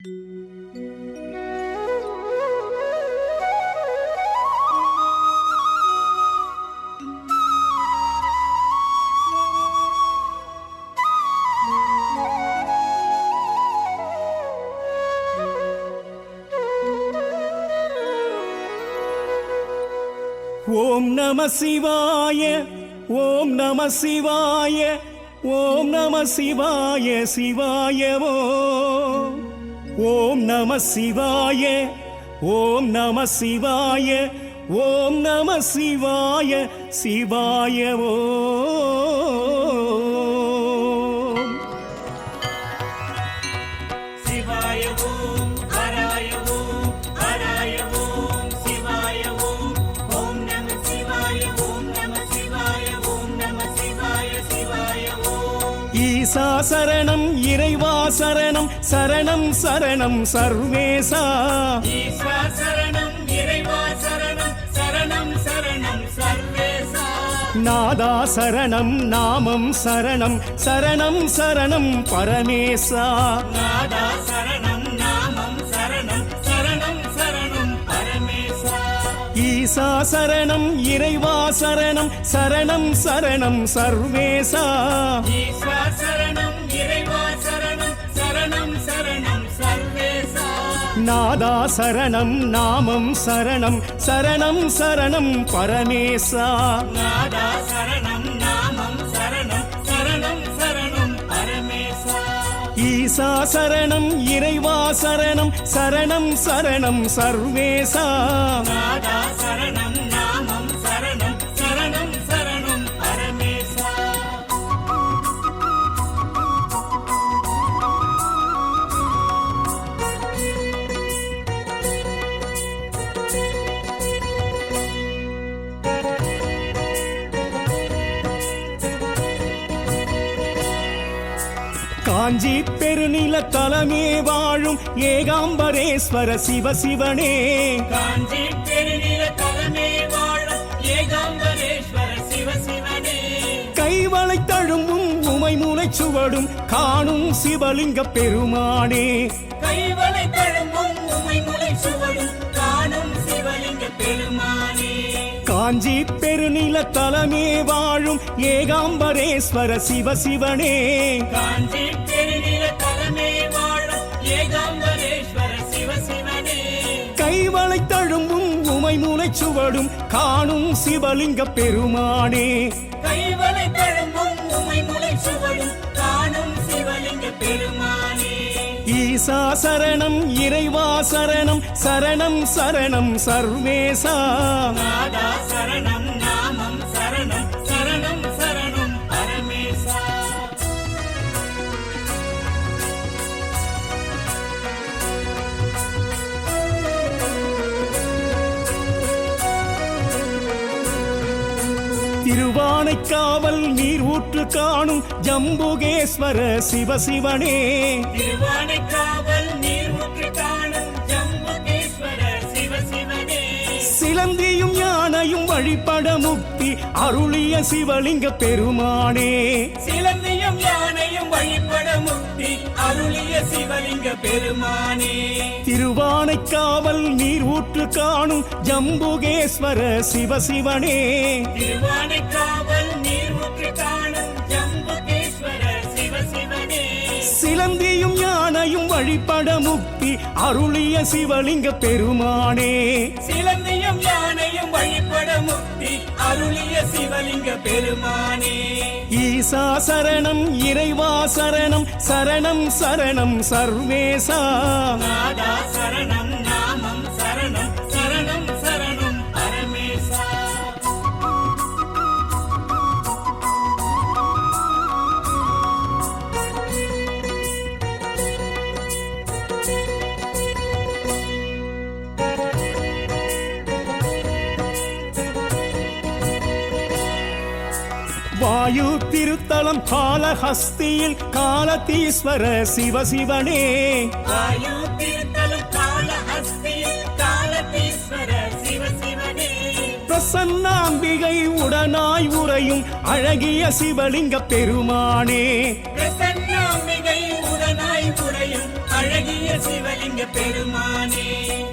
ஓம் நம சிவாய ஓம் நம சிவாய ஓம் நம சிவாய சிவாயவோ. ஓம் நம சிவாய ஓம் நம சிவாய ஓம் நம சிவாய சிவாய சிவாய ஈசா சரணம் இறைவா சரணம் சரணம் சரணம் சர்வேசா சரணம் இறைவா சரணம் சரணம் சரணம் சர்வேசா நாதா சரணம் நாமம் சரணம் சரணம் சரணம் பரமேசா நாதா சரணம் நாமம் சரணம் சரணம் சரணம் பரமேசா ஈசா சரணம் இறைவா சரணம் சரணம் சரணம் சர்வேசா நாதா சரணம் நாமம் சரணம் சரணம் சரணம் பரமேசா. நாதா சரணம் நாமம் சரணம் சரணம் சரணம் பரமேசா. ஈசா சரணம் இறைவா சரணம் சரணம் சரணம் சர்வேசா. நாதா சரணம் பெருநில தலமே வாழும் ஏகாம்பரேஸ்வர சிவசிவனே காஞ்சி பெருநில தலைமை வாழும் ஏகாம்பரேஸ்வர சிவசிவனே கைவளை தழும்பும் உமை மூலை சுவடும் காணும் சிவலிங்க பெருமானே. கைவளை தழும்பும் உமை முளை சுவடும் காணும் சிவலிங்க பெருமானே. காஞ்சி பெருநில தலமே வாழும் ஏகாம்பரேஸ்வர சிவசிவனே காஞ்சி மூலை சுவடும் காணும் சிவலிங்க பெருமானே. கைவளை பெருமானே. ஈசா சரணம் இறைவா சரணம் சரணம் சரணம் சர்வேசா. சரணம் திருவானைக்காவல் நீர் ஊற்று காணும் ஜம்புகேஸ்வர சிவசிவனே திருவானைக்காவல் நீர் ஊற்று காணும் ஜம்புகேஸ்வர சிவசிவனே சிலந்தியும் யானையும் வழிபட முக்தி அருளிய சிவலிங்க பெருமானே. சிலந்தியும் யானையும் வழிபட முக்தி அருளிய சிவலிங்க பெருமானே. திருவானைக்காவல் நீர் ஊற்று காணும் ஜம்புகேஸ்வர சிவசிவனே திருவானைக்காவல் யானையும் வழிபட முக்தி அருளிய சிவலிங்க பெருமானே. சிலந்தியும் யானையும் வழிபட முக்தி அருளிய சிவலிங்க பெருமானே. ஈசா சரணம் இறைவா சரணம் சரணம் சரணம் சர்வேசா. சரணம் வாயு திருத்தலம் காலஹஸ்தியில் காலதீஸ்வர சிவசிவனே வாயு திருத்தலும் காலஹஸ்தியில் காலதீஸ்வர சிவசிவனே பிரசன்னாம்பிகை உடனாய் உறையும் அழகிய சிவலிங்க பெருமானே. பிரசன்னாம்பிகை உடனாய் அழகிய அழகிய சிவலிங்க பெருமானே.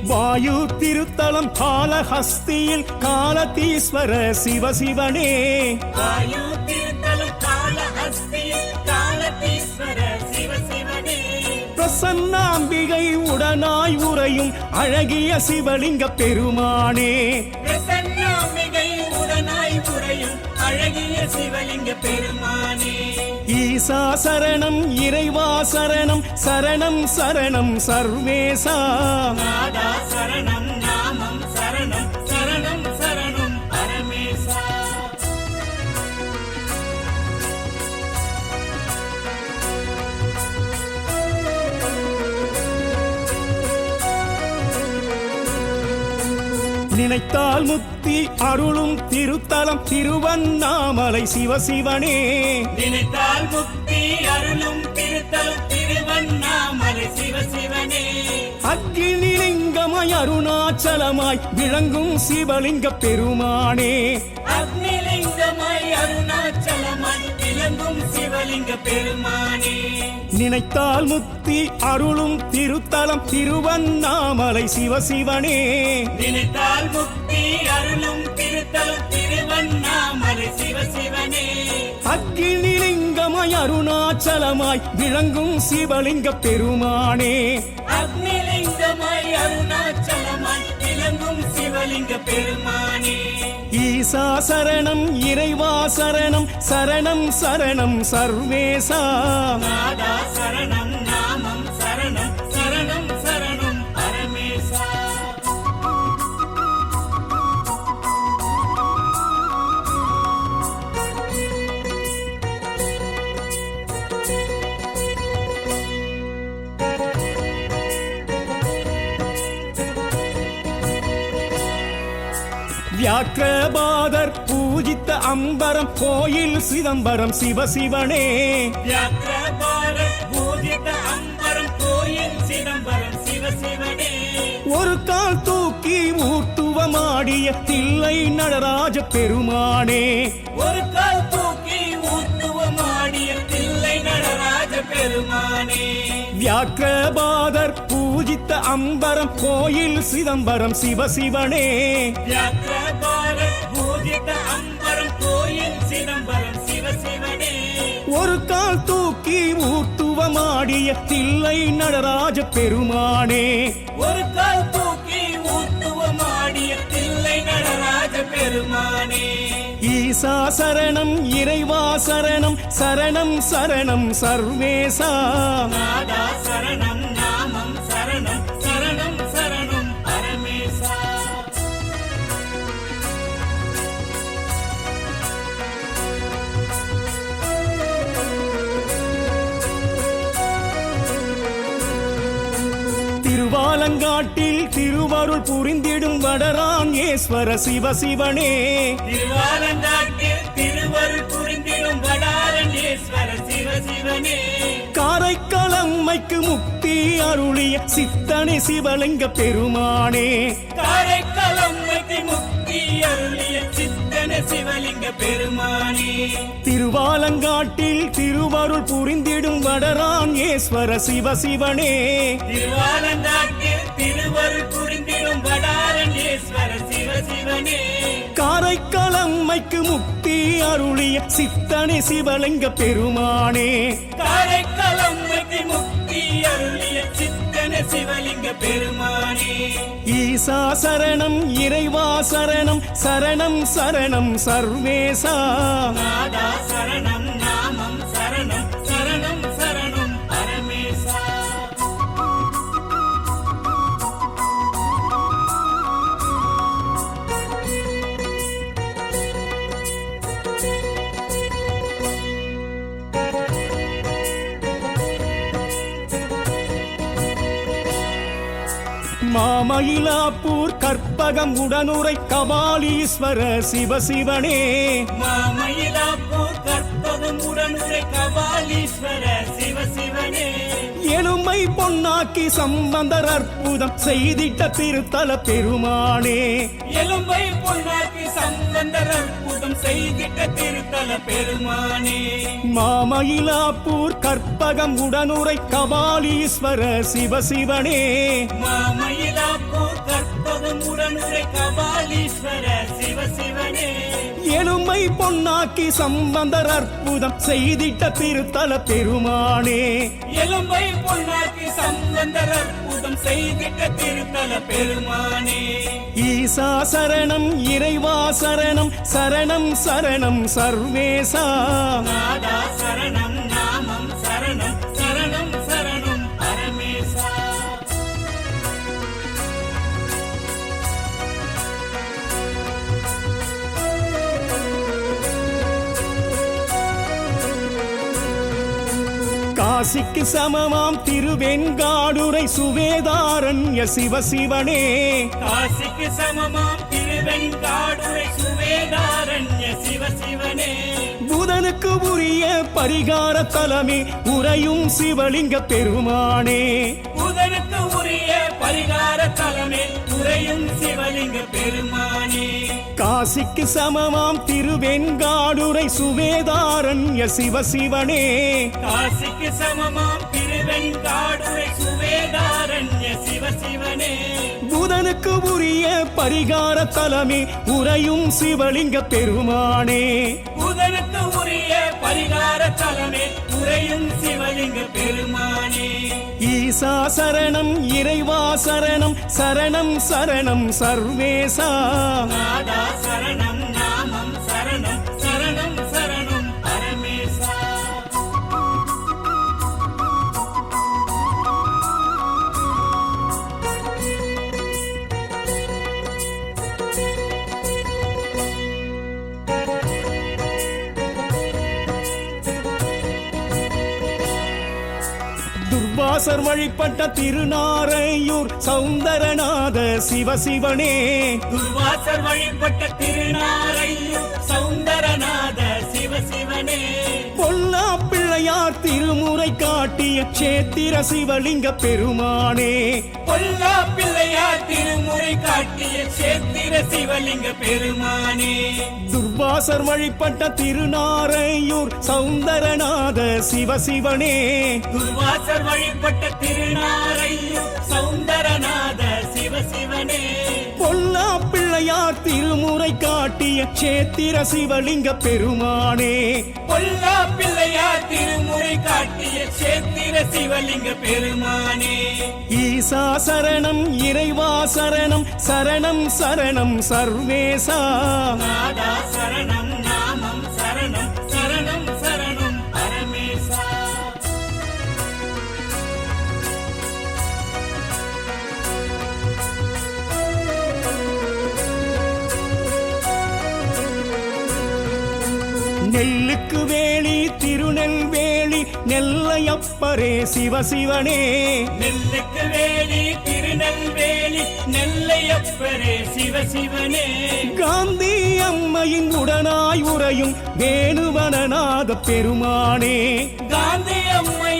வாயு திருத்தலம் காலஹஸ்தியில் காலதீஸ்வர சிவசிவனே. வாயு திருத்தலம் காலஹஸ்தியில் காலதீஸ்வர சிவசிவனே. பிரசன்னாம்பிகை உடனாய் உறையும் அழகிய சிவலிங்க பெருமானே. பிரசன்னாம்பிகை உடனாய் புரையும் அழகிய சிவலிங்க பெருமானே. ஈசா சரணம் இறைவா சரணம் சரணம் சரணம் சர்வேசா. நினைத்தால் முத்தி அருளும் திருத்தலம் திருவண்ணாமலை சிவசிவனே. நினைத்தால் முக்தி அருளும் திருத்தலம் திருவண்ணாமலை சிவசிவனே. அக்னிலிங்கமாய் அருணாச்சலமாய் விளங்கும் சிவலிங்க பெருமானே. அக்னிலிங்கமாய் அருணாச்சலமாய் விளங்கும் சிவலிங்க பெருமானே. நினைத்தால் முத்தி அருளும் திருத்தலம் திருவண்ணாமலை சிவசிவனே. நினைத்தால் முக்தி அருளும் திருத்தலம் திருவண்ணாமலை சிவசிவனே. அக்னிலிங்கமாய் அருணாச்சலமாய் விளங்கும் சிவலிங்க பெருமானே. அக்னிலிங்கமாய் அருணாச்சலமாய் விளங்கும் சிவலிங்க பெருமானே. ஈசா சரணம் இறைவா சரணம் சரணம் சரணம் சர்வேசா. சரணம் வியாக்கிரபாதர் பூஜித்த அம்பரம் கோயில் சிதம்பரம் சிதம்பரம் சிவசிவனே ஒரு கால் தூக்கி ஊட்டுவமாடிய தில்லை நடராஜ பெருமானே. ஒரு கால் தூக்கி ஊத்துவமாடிய தில்லை நடராஜ பெருமானே. வியாக்கிரபாதர் பூஜித்த அம்பரம் கோயில் சிதம்பரம் சிதம்பரம் சிவசிவனே ஒரு கால் தூக்கி ஊட்டுவமாடிய தில்லை நடராஜ பெருமானே. ஒரு கால் தூக்கி ஊத்துவமாடிய தில்லை நடராஜ பெருமானே. ஈசா சரணம் இறைவா சரணம் சரணம் சரணம் சர்வேசா. சரணம் திருவாலங்காட்டில் திருவருள் புரிந்திடும் வடரான் ஈஸ்வர சிவசிவனே திருவாலங்காட்டில் திருவருள் புரிந்திடும் வடாரணேஸ்வர சிவசிவனே காரைக்காலம்மைக்கு முக்தி அருளிய சித்தனை சிவலிங்க பெருமானே. காரைக்காலம்மைக்கு முக்தி அருளிய சித்தன சிவலிங்க பெருமானே. திருவாலங்காட்டில் திருவருள் புரிந்திடும் வடரான் ஈஸ்வர சிவசிவனே திருவாலங்காட்டில் திருவருள் புரிந்திடும் வடாரணேஸ்வர சிவசிவனே காரைக்காலம்மைக்கு முக்தி அருளிய சித்தனை சிவலிங்க பெருமானே. காரைக்காலம்மைக்கு முக்தி அருளிய சிவலிங்க பெருமானே. ஈசா சரணம் இறைவா சரணம் சரணம் சரணம் சர்வேசா. சரணம் மாமயிலாப்பூர் கற்பகம் உடனுரை கபாலீஸ்வர சிவசிவனே மாமயிலாப்பூர் கற்பகம் உடனுரை கபாலீஸ்வர சிவசிவனே எலும்பை பொன்னாக்கி சம்பந்தர் அற்புதம் செய்திட்ட திருத்தல பெருமானே. எலும்பை பொன்னாக்கி சம்பந்தர் அற்புதம் செய்திட்ட திருத்தல பெருமானே. மாமயிலாப்பூர் கற்பகம் உடனுரை கபாலீஸ்வர சிவசிவனே மாமயிலாப்பூர் உடனுரை கபாலீஸ்வர சிவசிவனே எலும்பை பொன்னாக்கி சம்பந்தர் அற்புதம் செய்திட்ட திருத்தல பெருமானே. எலும்பை பொன்னாக்கி சம்பந்தர் அற்புதம் செய்திட்ட திருத்தல பெருமானே. ஈசா சரணம் இறைவா சரணம் சரணம் சரணம் சர்வேசா. சரணம் காசிக்கு சமமாம் திருவெண்காடுரை சுவேதாரண்ய சிவசிவனே. காசிக்கு சமமாம் திருவெண்காடுரை சுவேதாரண்ய சிவசிவனே. புதனுக்கு உரிய பரிகார தலமே உறையும் சிவலிங்க பெருமானே. புதனுக்கு உரிய பரிகார தலமே உறையும் சிவலிங்க பெருமானே. காசிக்கு சமமாம் திருவெண்காடுரை சுவேதாரண்ய சிவசிவனே காசிக்கு சமமாம் திருவெண்காடுரை சுவேதாரண்ய சிவசிவனே புதனுக்கு உரிய பரிகார தலமே உறையும் சிவலிங்க பெருமானே. புதனுக்கு உரிய பரிகார தலமே உறையும் சிவலிங்க பெருமானே. ஈசா சரணம் இறைவா சரணம் சரணம் சரணம் சர்வேசா. சரணம் துர்வாசர் வழிபட்ட திருநாரையூர் சௌந்தரநாத சிவசிவனே துர்வாசர் வழிபட்ட திருநாரையூர் சௌந்தரநாத சிவசிவனே பொல்லா பிள்ளையார் திருமுறை காட்டிய சேத்திர சிவலிங்க பெருமானே. பொல்லா பிள்ளையார் திருமுறை காட்டிய சேத்திர சிவலிங்க பெருமானே. துர்வாசர் வழிபட்ட திருநாரையூர் சௌந்தரநாத சிவசிவனே. துர்வாசர் வழிபட்ட திருநாரையும் சௌந்தரநாத சிவசிவனே. பொல்லா பிள்ளையார் திருமுறை காட்டிய சேத்திர சிவலிங்க பெருமானே. பொல்லா பிள்ளையார் திருமுறை காட்டிய சேத்திர சிவலிங்க பெருமானே. ஈசா சரணம் இறைவா சரணம் சரணம் சரணம் சர்வேசா. சரணம் நெல்லுக்கு வேலி திருநெல்வேலி நெல்லையப்பரே சிவசிவனே. நெல்லுக்கு வேலி திருநெல்வேலி நெல்லையப்பரே சிவசிவனே. காந்தி அம்மையின் உடனாய் உறையும் வேணுவனநாத பெருமானே. காந்தி அம்மையின்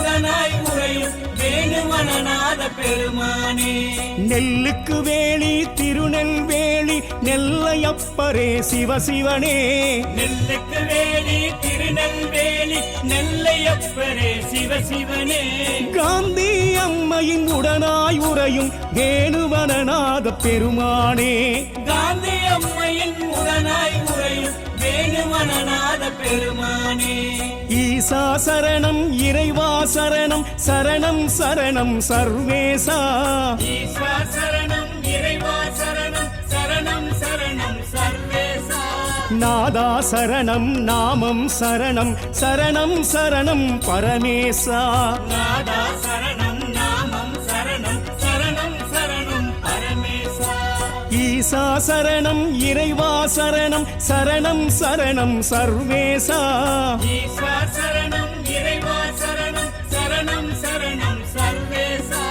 உடனாய் உறையும் வேணுமனநாத பெருமானே. நெல்லுக்கு வேலி திருநெல்வேலி நெல்லையப்பரே சிவசிவனே. நெல்லுக்கு வேலி திருநெல்வேலி நெல்லையப்பரே சிவசிவனே. காந்தி அம்மையின் உடனாய் உறையும் வேணுவனநாத பெருமானே. காந்தி அம்மையின் உடனாய் பெருமானே. ஈசா சரணம் இறைவா சரணம் சரணம் சரணம் சர்வேசா. ஈஸ்வா சரணம் இறைவா சரணம் சரணம் சரணம் சர்வேசா. நாதா சரணம் நாமம் சரணம் சரணம் சரணம் பரமேசா. நாதா ஈசா சரணம் இறைவா சரணம் சரணம் சரணம் சர்வேசா. சரணம் இறைவா சரணம் சரணம் சரணம் சர்வேசா.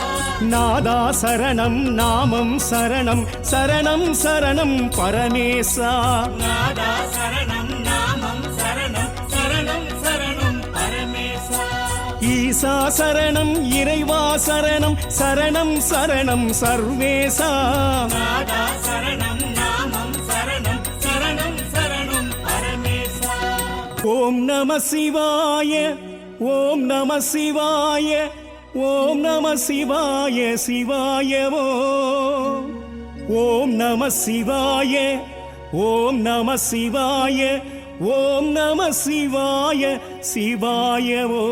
நாதா சரணம் நாமம் சரணம் சரணம் சரணம் பரமேசா. நாதா ஈசா சரணம் இறைவா சரணம் சரணம் சரணம் சர்வேசா. சரணம் நாமம் சரணம் சரணம் சரணம் பரமேசா ஓம் நம சிவாய ஓம் நம சிவாய ஓம் நம சிவாய சிவாயவோ. ஓம் நம சிவாய ஓம் நம சிவாய ஓம் நம சிவாய சிவாய ஓம்.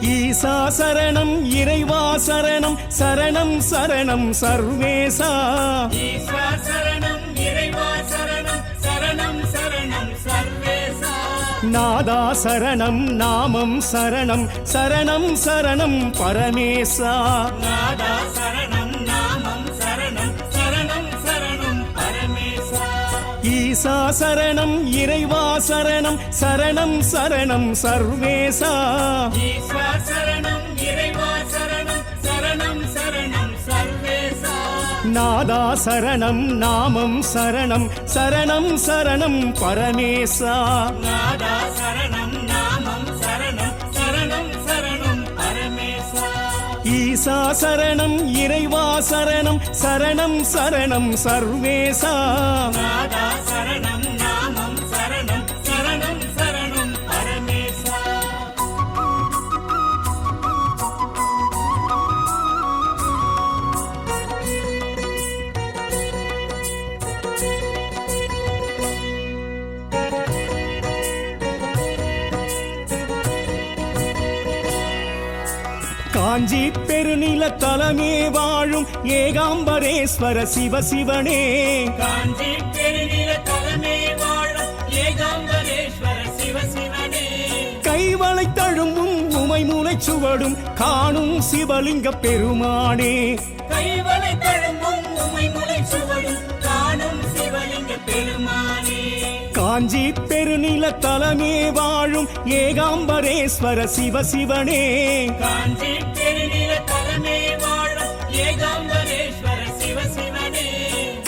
ஈசா சரணம் இறைவா சரணம் சரணம் சரணம் சர்வேசா. நாதா சரணம் நாமம் சரணம் சரணம் சரணம் பரமேசா. நாதா சரணம் நாமம் சரணம் சரணம் சரணம் பரமேசா. ஈசா சரணம் இறைவா சரணம் சரணம் சரணம் சர்வேசா. ஈஸ்வா சரணம் இறைவா சரணம் சரணம் சரணம் சர்வேசா. நாதா சரணம் நாமம் சரணம் சரணம் சரணம் பரமேசா. ஈசா சரணம் இறைவா சரணம் சரணம் சரணம் சர்வேசா. காஞ்சி பெருநில தலமே வாழும் ஏகாம்பரேஸ்வர சிவசிவனே காஞ்சி பெருநில தலைமை வாழும் ஏகாம்பரேஸ்வர சிவசிவனே கைவளை தழும்பும் உமை மூலை சுவடும் காணும் சிவலிங்க பெருமானே. கைவளை தழும்பும் உமை முளை சுவடும் காணும் சிவலிங்க பெருமானே. காஞ்சி பெருநில தலமே வாழும் ஏகாம்பரேஸ்வர சிவசிவனே காஞ்சி பெருநில தலைமை வாழும் ஏகாம்பரேஸ்வர சிவசிவனே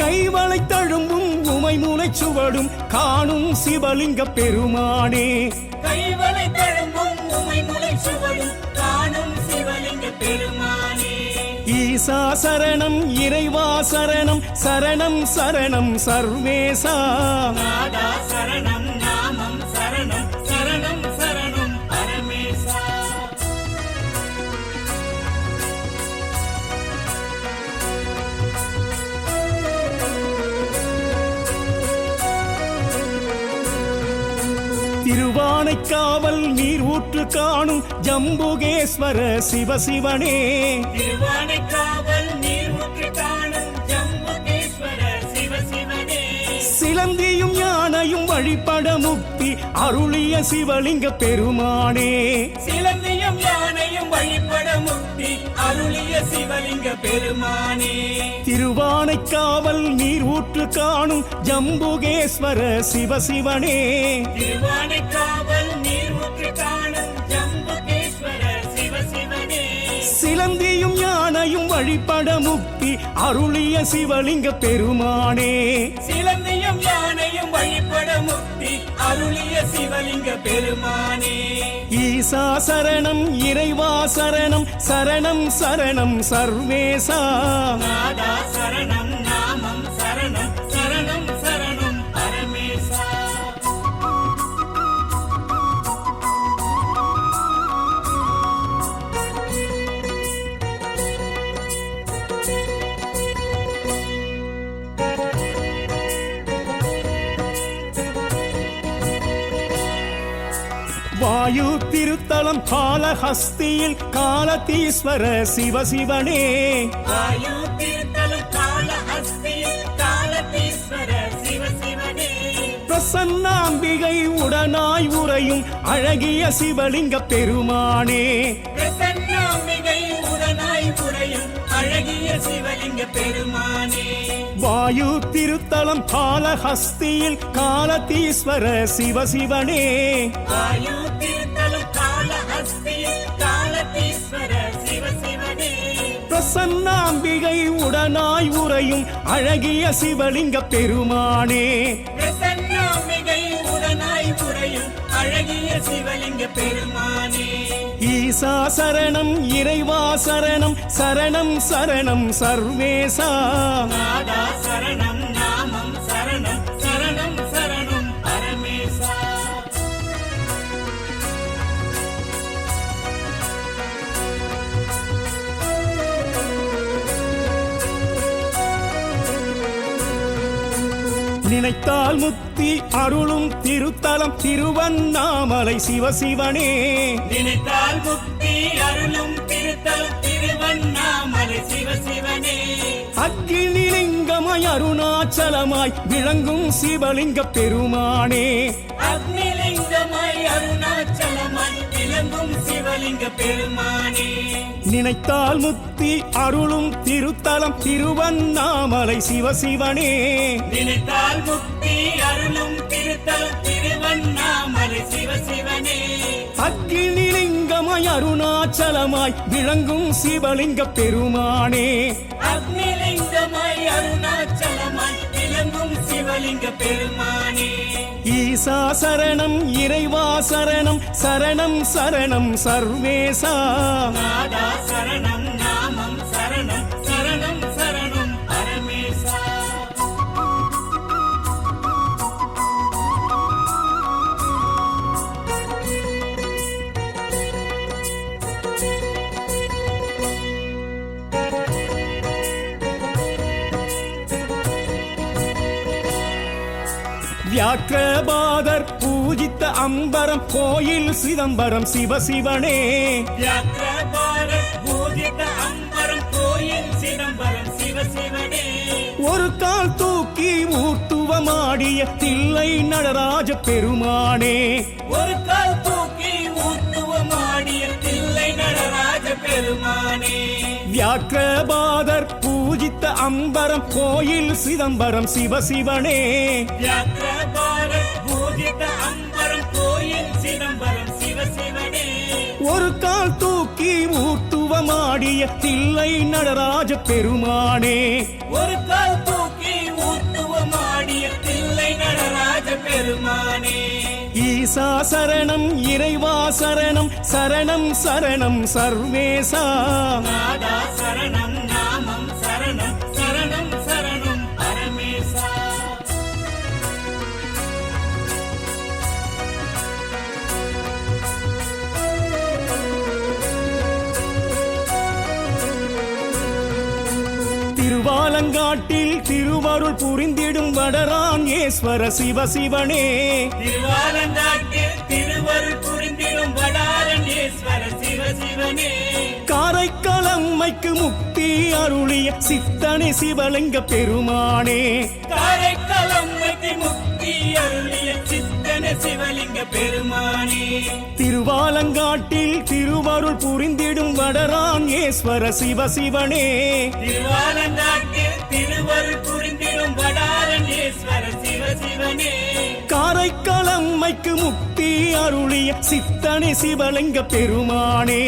கைவளை தழும்பும் உமை மூலை சுவடும் காணும் சிவலிங்க பெருமானே. ஈசா சரணம் இறைவா சரணம் சரணம் சரணம் சர்வேசா. சரணம் திருவானைக்காவல் நீர் ஊற்று காணும் ஜம்புகேஸ்வர சிவசிவனே சிலந்தியும் யானையும் வழிபட முக்தி அருளிய சிவலிங்க பெருமானே. சிலந்தியும் யானையும் வழிபட முக்தி அருளிய சிவலிங்க பெருமானே. திருவானைக்காவல் நீர் ஊற்று காணும் ஜம்புகேஸ்வர சிவசிவனே திருவானைக்காவல் வழிபட முக்தி அருளிய சிவலிங்க பெருமானே. சிலந்தியும் யானையும் வழிபட முக்தி அருளிய சிவலிங்க பெருமானே. ஈசா சரணம் இறைவா சரணம் சரணம் சரணம் சர்வேசா. சரணம் வாயு திருத்தலம் காலஹஸ்தியில் காலதீஸ்வர சிவசிவனே வாயு திருத்தலம் கால அஸ்தியில் காலதீஸ்வர சிவசிவனே பிரசன்னாம்பிகை உடனாய் உறையும் அழகிய சிவலிங்க பெருமானே. பிரசன்னாம்பிகை உடனாய் புரையும் அழகிய சிவலிங்க பெருமானே. வாயு திருத்தலம் காலஹஸ்தியில் காலதீஸ்வர சிவசிவனே வாயு பிரசன்னாம்பிகை உடனாய் உறையும் அழகிய சிவலிங்க பெருமானே. பிரசன்னாம்பிகை உடனாய் புரையும் அழகிய சிவலிங்க பெருமானே. ஈசா சரணம் இறைவா சரணம் சரணம் சரணம் சர்வேசா. சரணம் நினைத்தால் முத்தி அருளும் திருத்தலம் திருவண்ணாமலை சிவசிவனே. நினைத்தால் முக்தி அருளும் திருத்தல் திருவண்ணாமலை சிவசிவனே. அக்கினிலிங்கமாய் அருணாச்சலமாய் விளங்கும் சிவலிங்க பெருமானே. அக்னிலிங்கமாய் அருணாச்சலமாய் விளங்கும் சிவலிங்க பெருமானே. நினைத்தால் முத்தி அருளும் திருத்தலம் திருவண்ணாமலை சிவசிவனே நினைத்தால் முக்தி அருளும் திருத்தல் திருவண்ணாமலை சிவசிவனே அக்கினிலிங்கமாய் அருணாச்சலமாய் விளங்கும் சிவலிங்க பெருமானே. அக்னிலிங்கமாய் அருணாச்சலமாய் விளங்கும் சிவலிங்க பெருமானே. ஈசா சரணம் இறைவா சரணம் சரணம் சரணம் சர்வேசா. சரணம் நாமம் சரணம். வியாக்கிரபாதர் பூஜித்த அம்பரம் கோயில் சிதம்பரம் சிதம்பரம் சிவசிவனே ஒரு கால் தூக்கி ஊர்த்துவமாடிய தில்லை நடராஜ பெருமானே. ஒரு கால் தூக்கி ஊத்துவமாடிய தில்லை நடராஜ பெருமானே. வியாக்கிரபாதர் பூஜித்த அம்பரம் கோயில் சிதம்பரம் சிதம்பரம் சிவசிவனே ஒரு கால் தூக்கி ஊர்த்துவமாடிய தில்லை நடராஜ பெருமானே. ஒரு கால் தூக்கி ஊத்துவமாடிய தில்லை நடராஜ பெருமானே. ஈசா சரணம் இறைவா சரணம் சரணம் சரணம் சர்வேசா. சரணம். திருவாலங்காட்டில் திருவருள் புரிந்திடும் வடரான் ஈஸ்வர சிவசிவனே திருவாலங்காட்டில் திருவருள் புரிந்திடும் வடாரண்யேஸ்வர சிவசிவனே காரைக்காலம்மைக்கு முக்தி அருளிய சித்தனை சிவலிங்க பெருமானே. காரைக்காலம்மைக்கு முக்தி அருளிய சித்தன சிவலிங்க பெருமானே. திருவாலங்காட்டில் திருவருள் புரிந்திடும் வடரான் ஈஸ்வர சிவசிவனே திருவாலங்காட்டில் திருவருள் புரிந்திடும் வடாரண்யேஸ்வர சிவசிவனே காரைக்காலம்மைக்கு முக்தி அருளிய சித்தனை சிவலிங்க பெருமானே.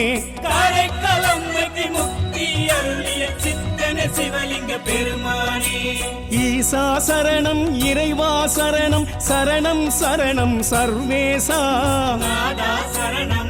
காரைக்காலம்மைக்கு முக்தி அருளிய சித்தன சிவலிங்க பெருமானே. ஈசா சரணம் இறைவா சரணம் சரணம் சரணம் சர்வேசா. சரணம்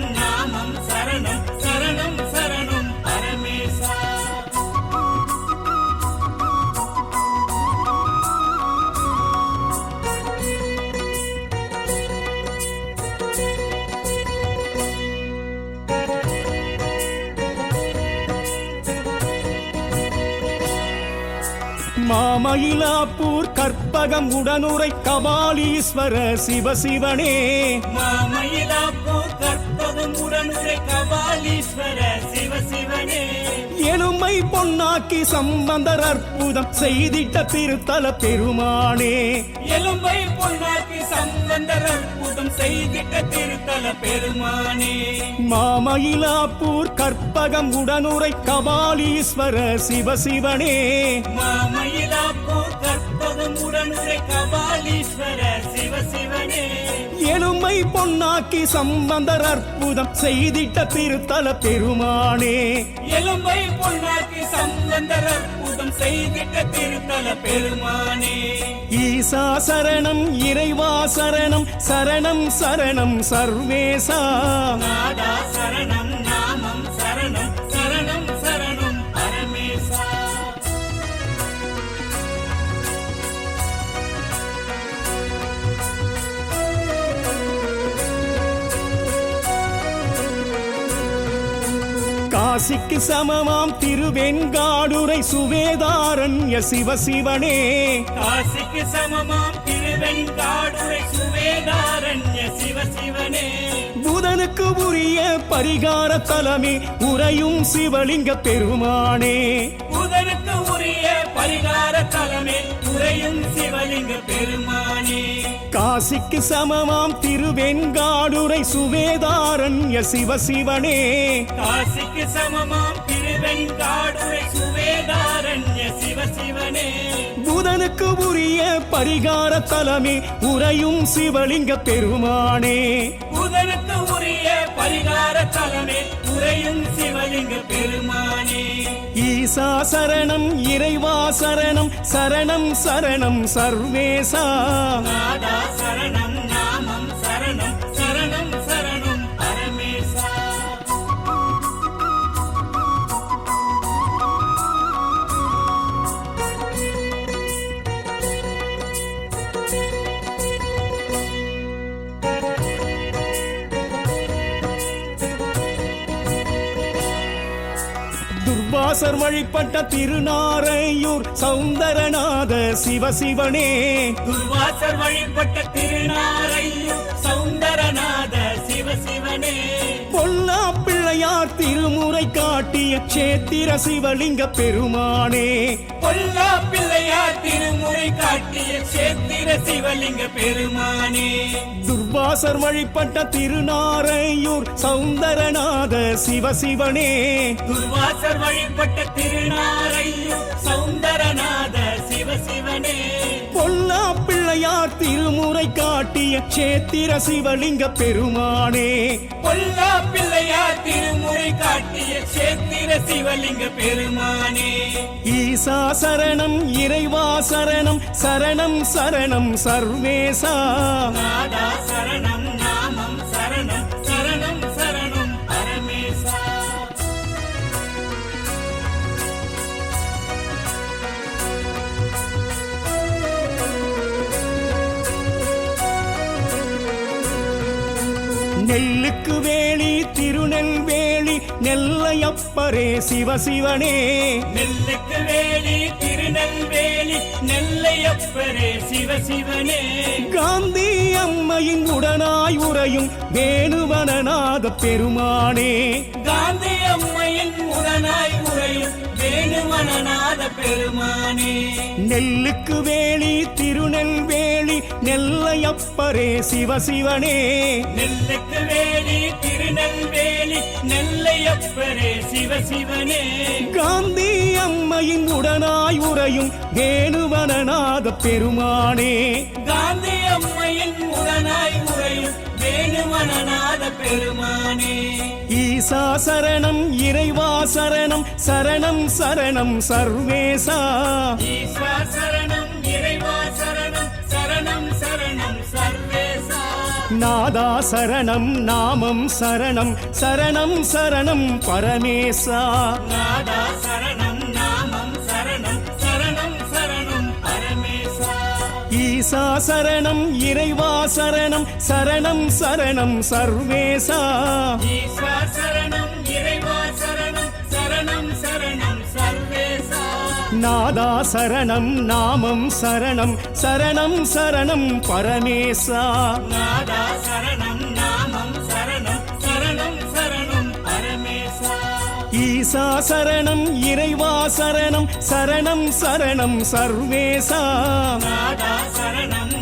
மாமயிலாப்பூர் கற்பகம் உடனுரை கபாலீஸ்வர சிவசிவனே மாமயிலாப்பூர் கற்பகம் உடனுரை கபாலீஸ்வர சிவசிவனே எலும்பை பொன்னாக்கி சம்பந்தர் அற்புதம் செய்திட்ட திருத்தல பெருமானே. எலும்பை பொன்னாக்கி சம்பந்தர் செய்திட்ட திருத்தல பெருமானே. மாமயிலாப்பூர் கற்பகம் உடனுரை கபாலீஸ்வர சிவசிவனே. மாமயிலாப்பூர் கற்பகம் உடனுரை கபாலீஸ்வர சிவசிவனே. எலும்பை பொன்னாக்கி சம்பந்தர் அற்புதம் செய்திட்ட திருத்தல பெருமானே. எலும்பை பொன்னாக்கி சம்பந்தர் செய்திட்ட திருத்தல பெருமானே. ஈசா சரணம் இறைவா சரணம் சரணம் சரணம் சர்வேசா. நாதா சரணம் காசிக்கு சமமாம் திருவெண்காடுரை சுவேதாரண்ய சிவசிவனே. காசிக்கு சமமாம் திருவெண்காடுரை சுவேதாரண்ய சிவசிவனே. புதனுக்கு உரிய பரிகார தலமே உறையும் சிவலிங்க பெருமானே. புதனுக்கு உரிய பரிகார தலமே உறையும் சிவலிங்க பெருமானே. காசிக்கு சமமாம் திருவெண்காடுரை சுவேதாரண்ய சிவசிவனே காசிக்கு சமமாம் திருவெண்காடுரை சுவேதாரண்ய சிவசிவனே புதனுக்கு உரிய பரிகார தலமே உறையும் சிவலிங்க பெருமானே. புதனுக்கு உரிய பரிகார தலமே உறையும் சிவலிங்க பெருமானே. ஈசா சரணம் இறைவா சரணம் சரணம் சரணம் சர்வேசா. சரணம். துர்வாசர் வழிபட்ட திருநாரையூர் சௌந்தரநாத சிவசிவனே துர்வாசர் வழிபட்ட திருநாரையும் சௌந்தரநாத சிவசிவனே பொல்லா பிள்ளையார் திருமுறை காட்டிய சேத்திர சிவலிங்க பெருமானே. பொல்லா பிள்ளையார் திருமுறை காட்டிய சேத்திர சிவலிங்க பெருமானே. துர்வாசர் வழிபட்ட திருநாரையூர் சௌந்தரநாத சிவசிவனே துர்வாசர் வழிபட்ட திருநாரையும் சௌந்தரநாத சிவசிவனே பொல்லா பிள்ளையார் திருமுறை காட்டிய சேத்திர சிவலிங்க பெருமானே. பொல்லா பிள்ளையார் திருமுறை காட்டிய சேத்திர சிவலிங்க பெருமானே. ஈசா சரணம் இறைவா சரணம் சரணம் சரணம் சர்வேசா. சரணம் நெல்லுக்கு வேலி திருநெல்வேலி நெல்லையப்பரே சிவசிவனே. நெல்லுக்கு வேலி திருநெல்வேலி நெல்லையப்பரே சிவசிவனே. காந்தி அம்மையின் உடனாய் உறையும் வேணுவனநாத பெருமானே. காந்தி அம்மையின் உடனாய் உறையும் வேணுமனநாத பெருமானே. நெல்லுக்கு வேலி திருநெல்வேலி நெல்லையப்பரே சிவசிவனே. நெல்லுக்கு வேலி திருநெல்வேலி நெல்லையப்பரே சிவசிவனே. காந்தி அம்மையின் உடனாய் உறையும் வேணுவனநாத பெருமானே. காந்தி அம்மையின் உடனாய் உறையும் வேணுமனநாத பெருமானே. ஈசா சரணம் இறைவா சரணம் சரணம் சரணம் சர்வேசா. ஈஸ்வர சரணம் இறைவா சரணம் சரணம் சரணம் சர்வேசா. நாதா சரணம் நாமம் சரணம் சரணம் சரணம் பரமேசா. நாதா சரணம் ஈசா சரணம் இறைவா சரணம் சரணம் சரணம் சர்வேசா. சரணம் இறைவா சரணம் சரணம் சரணம் சர்வேசா. நாதா சரணம் நாமம் சரணம் சரணம் சரணம் பரமேசா. நாதா சரணம் ஈசா சரணம் இறைவா சரணம் சரணம் சரணம் சர்வேசா. சரணம்.